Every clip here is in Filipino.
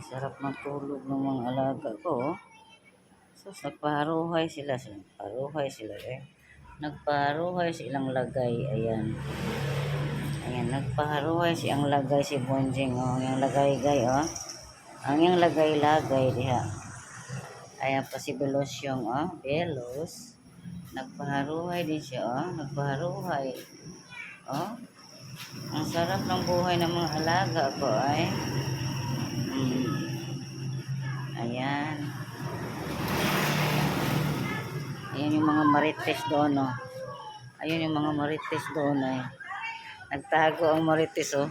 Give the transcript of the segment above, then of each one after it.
Sarap matulog ng mga alaga ko. oh. Sus, nagpaharuhay sila. Nagpaharuhay sila eh. Nagpaharuhay silang lagay. Ayan. Ayan, nagpaharuhay siyang lagay si Bonjing. Oh, yung lagay-gay, oh. Ang yung lagay-lagay diha. Ayan pa si Belosyong, oh. Belos. Nagpaharuhay din siya, oh. Nagpaharuhay. Oh. Ang sarap ng buhay ng mga alaga ko ay. Mm. Mga marites doon, oh. Ayun yung mga marites doon ay. Nagtago ang marites, oh.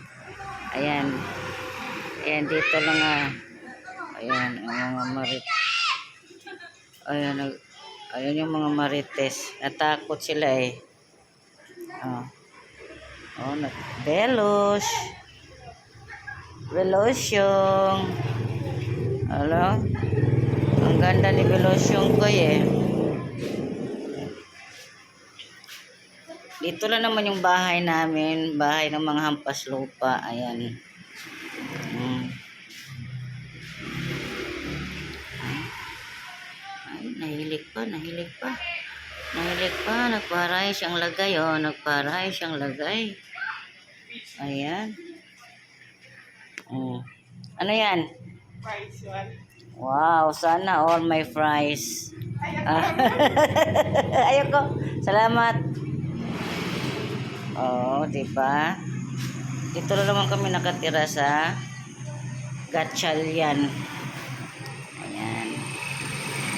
Ayan. Ayan, dito lang, ah. Ayan, ang mga marites. Ayan, nag- ayan yung mga marites. Natakot sila, eh. Oh. Oh, nag Belos. Belosyong. Hello? Ang ganda ni Belosyong ko eh. Dito lang naman yung bahay namin. Bahay ng mga hampas lupa. Ayan. Ay, nahilig pa, nahilig pa. Nahilig pa, nagparay siyang lagay, oh. Nagparay siyang lagay. Ayan. Oh. Ano yan? Price one. Wow, sana all my fries. Ah. Ayoko. Salamat. Oo, oh, di ba? Dito na naman kami nakatira sa Gatchalian. Ayan.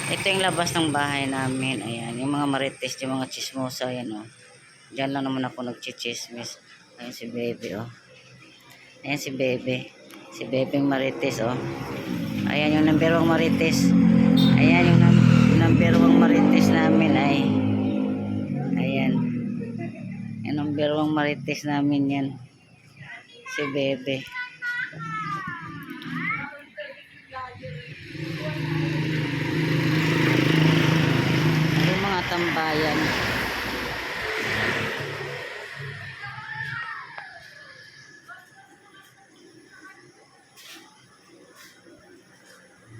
Ito yung labas ng bahay namin. Ayan, yung mga marites, yung mga chismosa, ayan oh. Diyan lang naman ako nagchichismis. Ayan si Bebe, oh. Ayan si Bebe. Si Bebe Marites, oh. Ayan yung number Marites. Ayan yung num number one Marites namin ay. One Marites namin yan. Si Bebe.